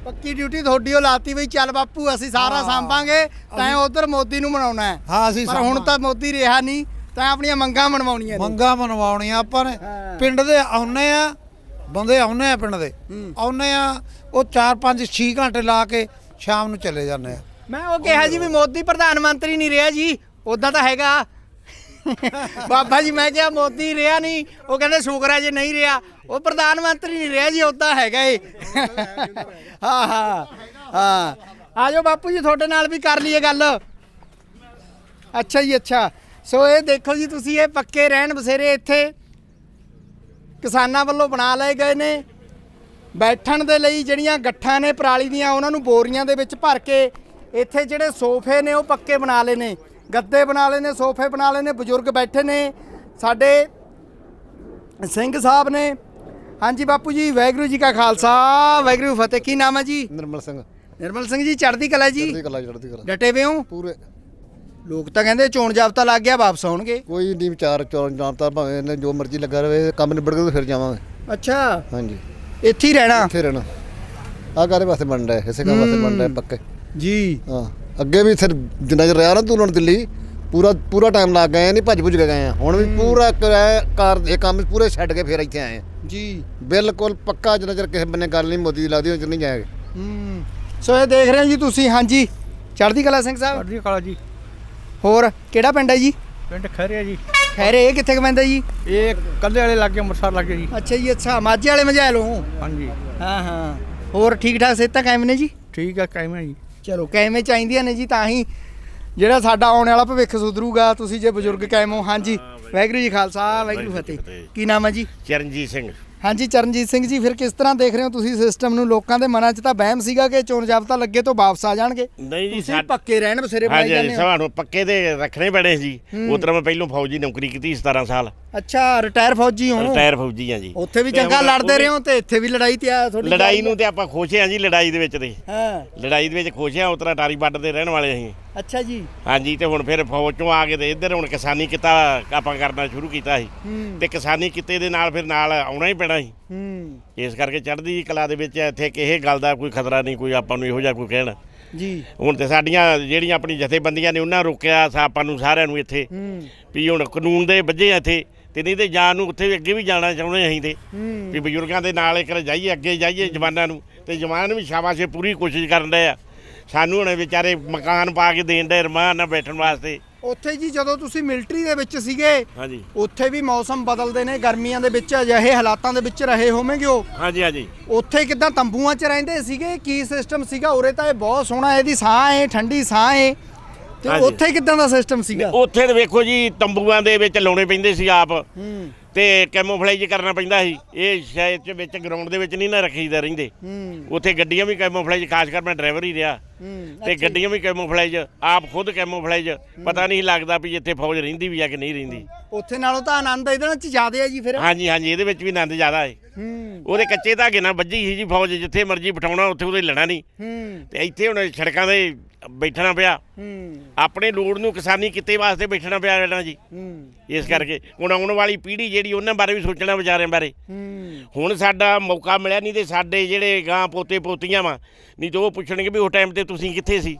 ਪੱਕੀ ਡਿਊਟੀ ਤੁਹਾਡੀ ਉਹ ਲਾਤੀ ਬਈ ਚੱਲ ਬਾਪੂ ਅਸੀਂ ਸਾਰਾ ਸਾਂਭਾਂਗੇ ਤੈਂ ਉਧਰ ਮੋਦੀ ਨੂੰ ਮਨਾਉਣਾ ਹੈ। ਹਾਂ ਅਸੀਂ ਪਰ ਹੁਣ ਤਾਂ ਮੋਦੀ ਰਿਹਾ ਨਹੀਂ ਤਾਂ ਆਪਣੀਆਂ ਮੰਗਾਂ ਮਨਵਾਉਣੀਆਂ ਨੇ। ਮੰਗਾ ਮਨਵਾਉਣੀਆਂ ਆਪਾਂ ਨੇ। ਪਿੰਡ ਦੇ ਆਉਨੇ ਆ ਬੰਦੇ ਆਉਨੇ ਆ ਪਿੰਡ ਦੇ। ਆਉਨੇ ਆ ਉਹ 4 5 6 ਘੰਟੇ ਲਾ ਕੇ ਸ਼ਾਮ ਨੂੰ ਚਲੇ ਜਾਂਦੇ ਆ। ਮੈਂ ਉਹ ਕਿਹਾ ਜੀ ਵੀ ਮੋਦੀ ਪ੍ਰਧਾਨ ਮੰਤਰੀ ਨਹੀਂ ਰਿਹਾ ਜੀ ਉਦਾਂ ਤਾਂ ਹੈਗਾ। ਬਾਬਾ ਜੀ, ਮੈਂ ਕਿਹਾ ਮੋਦੀ ਰਿਹਾ ਨਹੀਂ। ਉਹ ਕਹਿੰਦੇ ਸ਼ੁਕਰ ਹੈ ਜੇ ਨਹੀਂ ਰਿਹਾ। ਉਹ ਪ੍ਰਧਾਨ ਮੰਤਰੀ ਨਹੀਂ ਰਿਹਾ ਜੀ ਉਦਾਂ ਹੈਗਾ ਏ। ਹਾਂ ਹਾਂ ਹਾਂ। ਆ ਜਾਓ ਬਾਪੂ ਜੀ, ਤੁਹਾਡੇ ਨਾਲ ਵੀ ਕਰ ਲਈਏ ਗੱਲ। ਅੱਛਾ ਜੀ, ਅੱਛਾ। ਸੋ ਇਹ ਦੇਖੋ ਜੀ, ਤੁਸੀਂ ਇਹ ਪੱਕੇ ਰਹਿਣ ਬਸੇਰੇ ਇੱਥੇ। ਕਿਸਾਨਾਂ ਵੱਲੋਂ ਬਣਾ ਲਏ ਗਏ ਨੇ। ਬੈਠਣ ਦੇ ਲਈ ਜਿਹੜੀਆਂ ਗੱਠਾਂ ਨੇ, ਪਰਾਲੀ ਦੀਆਂ, ਉਹਨਾਂ ਨੂੰ ਬੋਰੀਆਂ ਦੇ ਵਿੱਚ ਭਰ ਕੇ ਇੱਥੇ ਜਿਹੜੇ ਸੋਫੇ ਨੇ, ਉਹ ਪੱਕੇ ਬਣਾ ਲਏ ਨੇ। ਗੱਦੇ ਬਣਾ ਲਏ ਨੇ ਸੋਫੇ ਬਣਾ ਲਏ ਨੇ ਬਜ਼ੁਰਗ ਬੈਠੇ ਨੇ ਸਾਡੇ ਸਿੰਘ ਸਾਹਿਬ ਨੇ। ਹਾਂਜੀ ਬਾਪੂ ਜੀ ਵਾਹਿਗੁਰੂ ਜੀ ਕਾ ਖਾਲਸਾ ਕੀ ਫਤਿਹ ਕੀ ਨਾਮ ਹੈ ਜੀ? ਨਿਰਮਲ ਸਿੰਘ। ਨਿਰਮਲ ਸਿੰਘ ਜੀ ਚੜ੍ਹਦੀ ਕਲਾ ਜੀ? ਚੜ੍ਹਦੀ ਕਲਾ ਚੜ੍ਹਦੀ ਕਲਾ। ਡਟੇ ਵੇ ਹੋ? ਪੂਰੇ। ਲੋਕ ਤਾਂ ਕਹਿੰਦੇ ਚੋਣ ਜਾਬਤਾ ਲੱਗ ਗਿਆ ਵਾਪਸ ਆਉਣਗੇ। ਕੋਈ ਨਹੀਂ ਵਿਚਾਰ ਚੋਣ ਜਾਣਤਾ ਭਾਵੇਂ ਇਹਨੇ ਜੋ ਮਰਜ਼ੀ ਲੱਗਾ ਰਵੇ ਕੰਮ ਨਿਬੜ ਕੇ ਫਿਰ ਜਾਵਾਂਗੇ। ਅੱਛਾ। ਹਾਂਜੀ। ਇੱਥੇ ਹੀ ਰਹਿਣਾ? ਇੱਥੇ ਰਹਿਣਾ। ਆ ਕਾਰੇ ਵਾਸਤੇ ਬਣ ਰਿਹਾ ਇਸੇ ਕੰਮ ਵਾਸਤੇ ਬਣ ਰਿਹਾ ਪੱਕੇ। ਜੀ। ਹਾਂ। ਅੱਗੇ ਵੀ ਫਿਰ ਜਿੰਨਾ ਚਿਰ ਰਿਹਾ ਨਾ ਤੂੰ ਹੁਣ ਦਿੱਲੀ ਪੂਰਾ ਪੂਰਾ ਟਾਈਮ ਲੱਗ ਗਏ ਨਹੀਂ ਭੱਜ ਭੁੱਜ ਕੇ ਗਏ ਆ। ਹੁਣ ਵੀ ਪੂਰਾ ਕਾਰ ਇਹ ਕੰਮ ਪੂਰੇ ਛੱਡ ਕੇ ਫਿਰ ਇੱਥੇ ਆਏ ਆ। ਜੀ। ਬਿਲਕੁਲ ਪੱਕਾ ਜਿੰਨਾ ਚਿਰ ਕਿਸੇ ਬੰਨੇ ਗੱਲ ਨਹੀਂ ਮੋਦੀ ਦੀ ਲੱਗਦੀ ਉਹ ਚ ਨਹੀਂ ਜਾਏਗੇ। ਹੂੰ। ਸੋ ਇਹ ਦੇਖ ਰਹੇ ਹੋ ਜੀ ਤੁਸੀਂ ਹਾਂਜੀ। ਚੜ੍ਹਦੀ ਕਲਾ ਸਿੰਘ ਸਾਹਿਬ? ਚੜ੍ਹਦੀ ਕਲਾ ਜੀ। ਹੋਰ ਕਿਹੜਾ ਪਿੰਡ ਹੈ ਜੀ? ਪਿੰਡ ਖੈਰਿਆ ਜੀ। ਖੈਰੇ ਇਹ ਕਿੱਥੇ ਪੈਂਦਾ ਜੀ? ਇਹ ਕੱਲੇ ਵਾਲੇ ਲਾਗੇ ਅੰਮ੍ਰਿਤਸਰ ਲਾਗੇ ਜੀ। ਅੱਛਾ ਜੀ ਅੱਛਾ। ਮਾਝੇ ਵਾਲੇ ਮਝੈਲ ਹੋ। ਹਾਂਜੀ। ਹਾਂ ਹਾਂ। ਹੋਰ ਠੀਕ ਠਾਕ ਸਿਹਤਾਂ ਕਾਇਮ ਨੇ ਜੀ? ਠੀਕ ਆ ਕਾਇਮ ਜੀ। ਚਲੋ ਕਾਇਮੇ ਚਾਹੀਦੀਆਂ ਨੇ ਜੀ ਤਾਂ ਹੀ ਜਿਹੜਾ ਸਾਡਾ ਆਉਣ ਵਾਲਾ ਭਵਿੱਖ ਸੁਧਰੂਗਾ ਤੁਸੀਂ ਜੇ ਬਜ਼ੁਰਗ ਕਾਇਮ ਹੋ। ਹਾਂਜੀ ਵਾਹਿਗੁਰੂ ਜੀ ਖਾਲਸਾ ਵਾਹਿਗੁਰੂ ਫਤਿਹ। ਕੀ ਨਾਮ ਹੈ ਜੀ? ਚਰਨਜੀਤ ਸਿੰਘ। ਹਾਂਜੀ ਚਰਨਜੀਤ ਸਿੰਘ ਜੀ ਫਿਰ ਕਿਸ ਤਰ੍ਹਾਂ ਦੇਖ ਰਹੇ ਹੋ ਤੁਸੀਂ ਸਿਸਟਮ ਨੂੰ? ਲੋਕਾਂ ਦੇ ਮਨਾਂ 'ਚ ਤਾਂ ਵਹਿਮ ਸੀਗਾ ਕਿ ਚੋਣ ਜਾਬਤਾ ਲੱਗੇ ਤੋਂ ਵਾਪਸ ਆ ਜਾਣਗੇ। ਨਹੀਂ ਜੀ ਤੁਸੀਂ ਸਾਡ- ਪੱਕੇ ਰਹਿਣ ਬਸੇਰੇ ਬਣਾਈ ਹਾਂਜੀ ਹਾਂਜੀ ਜਾਂਦੇ ਹੋ। ਸਾਨੂੰ ਪੱਕੇ ਦੇ ਰੱਖਣੇ ਪੈਣੇ ਸੀ। ਉਸ ਤਰ੍ਹਾਂ ਮੈਂ ਪਹਿਲੋਂ ਫੌਜੀ ਨੌਕਰੀ ਕੀਤੀ 17 ਸਾਲ। ਅੱਛਾ ਰਿਟਾਇਰ ਫੌਜੀ ਹੋ। ਰਿਟਾਇਰ ਫੌਜੀ ਆ ਜੀ। ਉੱਥੇ ਵੀ ਤੇ ਹੁਣ ਲੜਦੇ ਰਹੇ ਹੋ ਤੇ ਇੱਥੇ ਵੀ ਲੜਾਈ ਤੇ ਆ ਥੋੜੀ ਲੜਾਈ ਨੂੰ ਤੇ ਆਪਾਂ ਖੁਸ਼ ਆ ਜੀ ਲੜਾਈ ਦੇ ਵਿੱਚ ਤੇ। ਹਾਂ। ਲੜਾਈ ਦੇ ਵਿੱਚ ਖੁਸ਼ ਆ ਉਤਰਾ ਟਾਰੀ ਬੱਡ ਦੇ ਰਹਿਣ ਵਾਲੇ ਅਸੀਂ। ਅੱਛਾ ਜੀ। ਹਾਂਜੀ ਤੇ ਹੁਣ ਫਿਰ ਫੌਜ ਚੋਂ ਆ ਕੇ ਤੇ ਇੱਧਰ ਹੁਣ ਕਿਸਾਨੀ ਕਿੱਤਾ ਆਪਾਂ ਕਰਨਾ ਸ਼ੁਰੂ ਕੀਤਾ ਸੀ। ਹੂੰ। ਤੇ ਕਿਸਾਨੀ ਕਿੱਤੇ ਦੇ ਨਾਲ ਫਿਰ ਨਾਲ ਆਉਣਾ ਹੀ ਪੈਣਾ ਸੀ। ਹੂੰ। ਇਸ ਕਰਕੇ ਚੜ੍ਹਦੀ ਕਲਾ ਦੇ ਵਿੱਚ ਇੱਥੇ ਕਿਸੇ ਗੱਲ ਦਾ ਕੋਈ ਖਤਰਾ ਨਹੀਂ ਕੋਈ ਆਪਾਂ ਨੂੰ ਇਹੋ ਜਿਹਾ ਕੋਈ ਕਹਿਣ। ਜੀ। ਹੁਣ ਤੇ ਸਾਡੀਆਂ ਜਿਹੜੀਆਂ ਆਪਣੀ ਜਥੇਬੰਦੀਆਂ ਨੇ ਉਹਨਾਂ ਰੋਕਿਆ ਸਾ ਆਪਾਂ ਨੂੰ ਸਾਰਿਆਂ ਨੂੰ ਇੱਥੇ। ਹੂੰ। ਵੀ ਹੁਣ ਕਾਨੂੰਨ ਦੇ ਵੱਜੇ ਆ ਇੱਥੇ ਤੇ ਨਹੀਂ ਤੇ ਜਾਣ ਨੂੰ ਉੱਥੇ ਵੀ ਅੱਗੇ ਵੀ ਜਾਣਾ ਚਾਹੁੰਦੇ ਅਸੀਂ ਤੇ। ਹੂੰ। ਵੀ ਬਜ਼ੁਰਗਾਂ ਦੇ ਨਾਲ ਇੱਕ ਜਾਈਏ ਅੱਗੇ ਜਾਈਏ ਜਵਾਨਾਂ ਨੂੰ ਤੇ ਜਵਾਨ ਵੀ ਸ਼ਾਬਾਸ਼ੇ ਪੂਰੀ ਕੋਸ਼ਿਸ਼ ਕਰਨ ਰਹੇ ਆ। ਸਾਨੂੰ ਹੁਣ ਵਿਚਾਰੇ ਮਕਾਨ ਪਾ ਕੇ ਦੇਣ ਦੇ ਰਮਾਨ ਨਾਲ ਬੈਠਣ ਵਾਸਤੇ। ਉੱਥੇ ਜੀ ਜਦੋਂ ਤੁਸੀਂ ਮਿਲਟਰੀ ਦੇ ਵਿੱਚ ਸੀਗੇ ਹਾਂਜੀ। ਉੱਥੇ ਵੀ ਮੌਸਮ ਬਦਲਦੇ ਨੇ ਗਰਮੀਆਂ ਦੇ ਵਿੱਚ ਅਜਿਹੇ ਹਾਲਾਤਾਂ ਦੇ ਵਿੱਚ ਰਹੇ ਹੋਵੇਂਗੇ ਉਹ? ਹਾਂਜੀ ਹਾਂਜੀ। ਉੱਥੇ ਕਿਦਾਂ ਤੰਬੂਆਂ 'ਚ ਰਹਿੰਦੇ ਸੀਗੇ? ਕੀ ਸਿਸਟਮ ਸੀਗਾ? ਉਰੇ ਤਾਂ ਇਹ ਬਹੁਤ ਸੋਹਣਾ ਇਹਦੀ ਸਾਹ ਹੈ ਠੰਡੀ ਸਾਹ ਹੈ ਤੇ ਹਾਂਜੀ। ਉੱਥੇ ਕਿਦਾਂ ਦਾ ਸਿਸਟਮ ਸੀਗਾ? ਉੱਥੇ ਤੇ ਵੇਖੋ ਜੀ ਤੰਬੂਆਂ ਦੇ ਵਿੱਚ ਲਾਉਣੇ ਪੈਂਦੇ ਸੀ ਆਪ। ਹੂੰ। ਤੇ ਕੈਮੋਫਲਾਈਜ ਕਰਨਾ ਪੈਂਦਾ ਸੀ। ਇਹ ਸ਼ਾਇਦ ਚ ਵਿੱਚ ਗਰਾਊਂਡ ਦੇ ਵਿੱਚ ਨਹੀਂ ਨਾ ਰੱਖੀਦਾ ਰਹਿੰਦੇ। ਹੂੰ। ਉੱਥੇ ਗੱਡੀਆਂ ਵੀ ਕੈਮੋਫਲਾਈਜ ਖਾਸ ਕਰ ਮੈਂ ਡਰਾਈਵਰ ਹੀ ਰਿਹਾ। ਤੇ ਗੱਡੀਆਂ ਵੀ ਕੈਮੋਫਲਾਈਜ ਆਪ ਖੁਦ ਕੈਮੋਫਲਾਈਜ ਪਤਾ ਨਹੀਂ ਲੱਗਦਾ ਵੀ ਇੱਥੇ ਫੌਜ ਰਹਿੰਦੀ ਵੀ ਆ ਕਿ ਨਹੀਂ ਰਹਿੰਦੀ। ਉੱਥੇ ਨਾਲੋਂ ਤਾਂ ਆਨੰਦ ਇਹਦੇ ਵਿੱਚ ਜ਼ਿਆਦਾ ਹੈ ਜੀ ਫਿਰ। ਹਾਂਜੀ ਹਾਂਜੀ ਇਹਦੇ ਵਿੱਚ ਵੀ ਆਨੰਦ ਜ਼ਿਆਦਾ ਹੈ। ਹੂੰ। ਉਹਦੇ ਕੱਚੇ ਧਾਗੇ ਨਾਲ ਵੱਜੀ ਸੀ ਜੀ ਫੌਜ ਜਿੱਥੇ ਮਰਜ਼ੀ ਬਿਠਾਉਣਾ ਉੱਥੇ ਉਹਦੇ ਲੜਨਾ ਨਹੀਂ। ਹੂੰ। ਤੇ ਇੱਥੇ ਹੁਣ ਸੜਕਾਂ ਦੇ ਬੈਠਣਾ ਪਿਆ। ਹੂੰ। ਆਪਣੇ ਲੋੜ ਨੂੰ ਕਿਸਾਨੀ ਕਿਤੇ ਵਾਸਤੇ ਬੈਠਣਾ ਪਿਆ ਨਾ ਜੀ। ਹੂੰ। ਇਸ ਕਰਕੇ ਹੁਣ ਆਉਣ ਵਾਲੀ ਪੀੜ੍ਹੀ ਜਿਹੜੀ ਉਹਨਾਂ ਬਾਰੇ ਵੀ ਸੋਚਣਾ ਵਿਚਾਰਿਆਂ ਬਾਰੇ। ਹੂੰ। ਹੁਣ ਸਾਡਾ ਮੌਕਾ ਮਿਲਿਆ ਨਹੀਂ ਤੇ ਸਾਡੇ ਜਿਹੜੇ ਗਾਂ ਪੋਤੇ ਪੋਤੀਆਂ ਵਾ ਨਹੀਂ ਤੇ ਉਹ ਪੁੱਛਣਗੇ ਵੀ ਉਸ ਟਾਈਮ ਤੇ ਤੁਸੀਂ ਕਿੱਥੇ ਸੀ?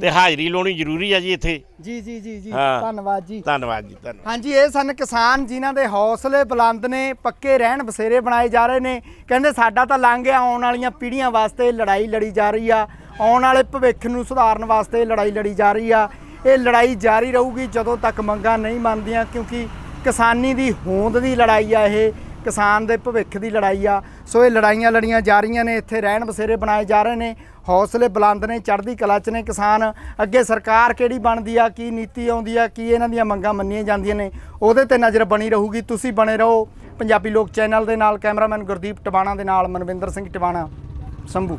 ਤੇ ਹਾਜ਼ਰੀ ਲਾਉਣੀ ਜ਼ਰੂਰੀ ਆ ਜੀ ਇੱਥੇ। ਜੀ ਜੀ ਜੀ ਜੀ ਹਾਂ। ਧੰਨਵਾਦ ਜੀ। ਧੰਨਵਾਦ ਜੀ ਧੰਨਵਾਦ। ਹਾਂਜੀ ਇਹ ਸਨ ਕਿਸਾਨ ਜਿਨ੍ਹਾਂ ਦੇ ਹੌਸਲੇ ਬੁਲੰਦ ਨੇ ਪੱਕੇ ਰਹਿਣ ਬਸੇਰੇ ਬਣਾਏ ਜਾ ਰਹੇ ਨੇ। ਕਹਿੰਦੇ ਸਾਡਾ ਤਾਂ ਲੰਘ ਗਿਆ ਆਉਣ ਵਾਲੀਆਂ ਪੀੜ੍ਹੀਆਂ ਵਾਸਤੇ ਲੜਾਈ ਲੜੀ ਜਾ ਰਹੀ ਆ। ਆਉਣ ਵਾਲੇ ਭਵਿੱਖ ਨੂੰ ਸੁਧਾਰਨ ਵਾਸਤੇ ਲੜਾਈ ਲੜੀ ਜਾ ਰਹੀ ਆ। ਇਹ ਲੜਾਈ ਜਾਰੀ ਰਹੂਗੀ ਜਦੋਂ ਤੱਕ ਮੰਗਾਂ ਨਹੀਂ ਮੰਨਦੀਆਂ ਕਿਉਂਕਿ ਕਿਸਾਨੀ ਦੀ ਹੋਂਦ ਦੀ ਲੜਾਈ ਆ ਇਹ। ਕਿਸਾਨ ਦੇ ਭਵਿੱਖ ਦੀ ਲੜਾਈ ਆ। ਸੋ ਇਹ ਲੜਾਈਆਂ ਲੜੀਆਂ ਜਾ ਰਹੀਆਂ ਨੇ, ਇੱਥੇ ਰਹਿਣ ਬਸੇਰੇ ਬਣਾਏ ਜਾ ਰਹੇ ਨੇ। ਹੌਸਲੇ ਬੁਲੰਦ ਨੇ, ਚੜ੍ਹਦੀ ਕਲਾ 'ਚ ਨੇ ਕਿਸਾਨ। ਅੱਗੇ ਸਰਕਾਰ ਕਿਹੜੀ ਬਣਦੀ ਆ, ਕੀ ਨੀਤੀ ਆਉਂਦੀ ਆ, ਕੀ ਇਹਨਾਂ ਦੀਆਂ ਮੰਗਾਂ ਮੰਨੀਆਂ ਜਾਂਦੀਆਂ ਨੇ, ਉਹਦੇ ਤੇ ਨਜ਼ਰ ਬਣੀ ਰਹੂਗੀ। ਤੁਸੀਂ ਬਣੇ ਰਹੋ ਪੰਜਾਬੀ ਲੋਕ ਚੈਨਲ ਦੇ ਨਾਲ, ਕੈਮਰਾਮੈਨ ਗੁਰਦੀਪ ਟਵਾਣਾ ਦੇ ਨਾਲ, ਮਨਵਿੰਦਰ ਸਿੰਘ ਟਵਾਣਾ, ਸੰਭੂ।